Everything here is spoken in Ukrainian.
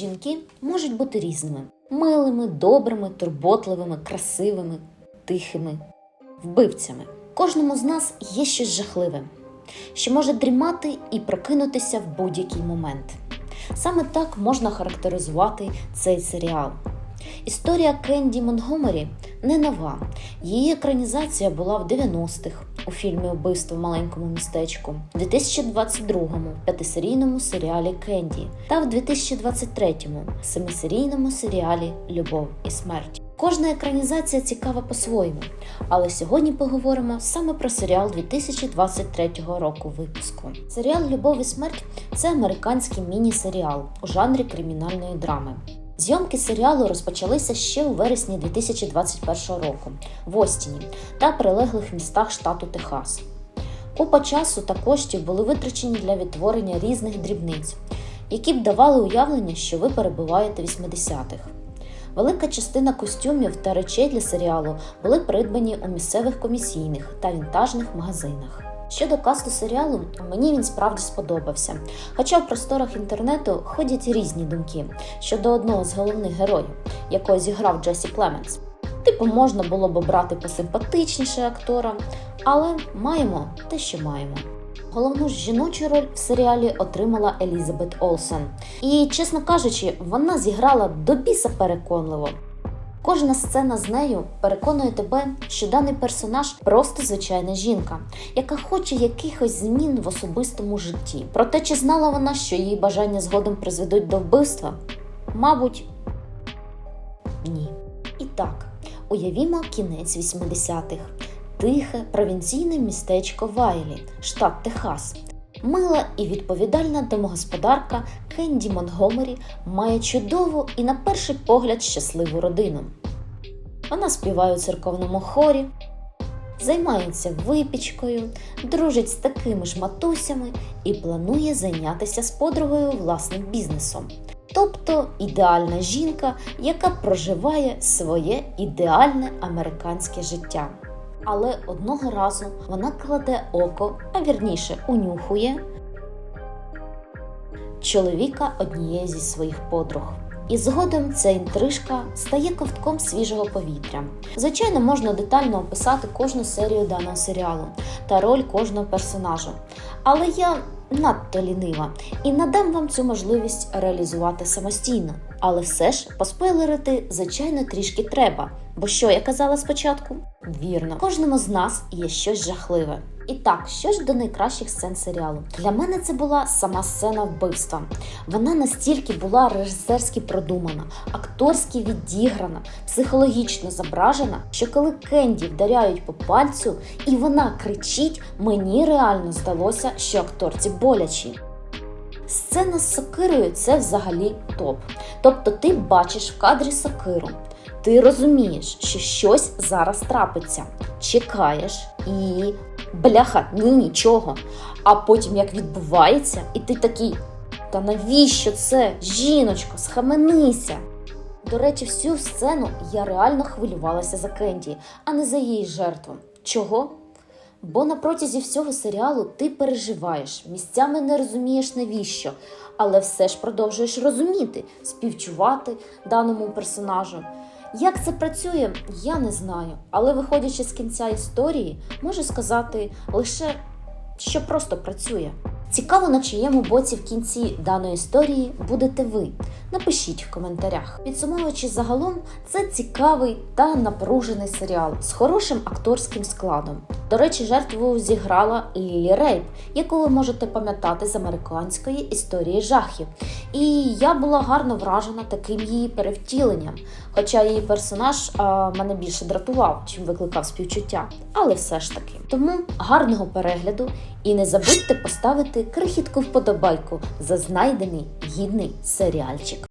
Жінки можуть бути різними: милими, добрими, турботливими, красивими, тихими, вбивцями. Кожному з нас є щось жахливе, що може дрімати і прокинутися в будь-який момент. Саме так можна характеризувати цей серіал. Історія Кенді Монгомері не нова. Її екранізація була в 90-х у фільмі Убивство в маленькому містечку, в 2022-му п'ятисерійному серіалі Кенді та в 2023-му семисерійному серіалі Любов і смерть. Кожна екранізація цікава по-своєму, але сьогодні поговоримо саме про серіал 2023 року випуску. Серіал Любов і смерть це американський міні-серіал у жанрі кримінальної драми. Зйомки серіалу розпочалися ще у вересні 2021 року в Остіні та прилеглих містах штату Техас. Купа часу та коштів були витрачені для відтворення різних дрібниць, які б давали уявлення, що ви перебуваєте в 80-х. Велика частина костюмів та речей для серіалу були придбані у місцевих комісійних та вінтажних магазинах. Щодо касту серіалу, мені він справді сподобався. Хоча в просторах інтернету ходять різні думки щодо одного з головних героїв, якого зіграв Джесі Племенс. Типу, можна було б обрати посимпатичніше актора, але маємо те, що маємо. Головну ж жіночу роль в серіалі отримала Елізабет Олсен. І, чесно кажучи, вона зіграла до біса переконливо. Кожна сцена з нею переконує тебе, що даний персонаж просто звичайна жінка, яка хоче якихось змін в особистому житті. Проте, чи знала вона, що її бажання згодом призведуть до вбивства? Мабуть, ні. І так, уявімо кінець 80-х. Тихе провінційне містечко Вайлі, штат Техас. Мила і відповідальна домогосподарка Кенді Монгомері має чудову і, на перший погляд, щасливу родину. Вона співає у церковному хорі, займається випічкою, дружить з такими ж матусями і планує зайнятися з подругою власним бізнесом. Тобто ідеальна жінка, яка проживає своє ідеальне американське життя. Але одного разу вона кладе око, а вірніше унюхує чоловіка однієї зі своїх подруг. І згодом ця інтрижка стає ковтком свіжого повітря. Звичайно, можна детально описати кожну серію даного серіалу та роль кожного персонажа. Але я надто лінива і надам вам цю можливість реалізувати самостійно. Але все ж поспойлерити, звичайно, трішки треба. Бо що я казала спочатку? Вірно, кожному з нас є щось жахливе. І так, що ж до найкращих сцен серіалу? Для мене це була сама сцена вбивства. Вона настільки була режисерськи продумана, акторськи відіграна, психологічно зображена, що коли Кенді вдаряють по пальцю і вона кричить, мені реально здалося, що акторці болячі. Сцена з сокирою це взагалі топ. Тобто ти бачиш в кадрі сокиру, ти розумієш, що щось зараз трапиться, чекаєш і бляха, ні нічого. А потім як відбувається, і ти такий, та навіщо це? Жіночко, схаменися. До речі, всю сцену я реально хвилювалася за Кенді, а не за її жертву. Чого? Бо на протязі всього серіалу ти переживаєш, місцями не розумієш навіщо, але все ж продовжуєш розуміти, співчувати даному персонажу. Як це працює, я не знаю, але виходячи з кінця історії, можу сказати лише, що просто працює. Цікаво, на чиєму боці в кінці даної історії будете ви. Напишіть в коментарях. Підсумовуючи загалом, це цікавий та напружений серіал з хорошим акторським складом. До речі, жертву зіграла Лілі Рейп, яку ви можете пам'ятати з американської історії жахів. І я була гарно вражена таким її перевтіленням. Хоча її персонаж а, мене більше дратував, чим викликав співчуття, але все ж таки. Тому гарного перегляду і не забудьте поставити крихітку вподобайку за знайдений гідний серіальчик.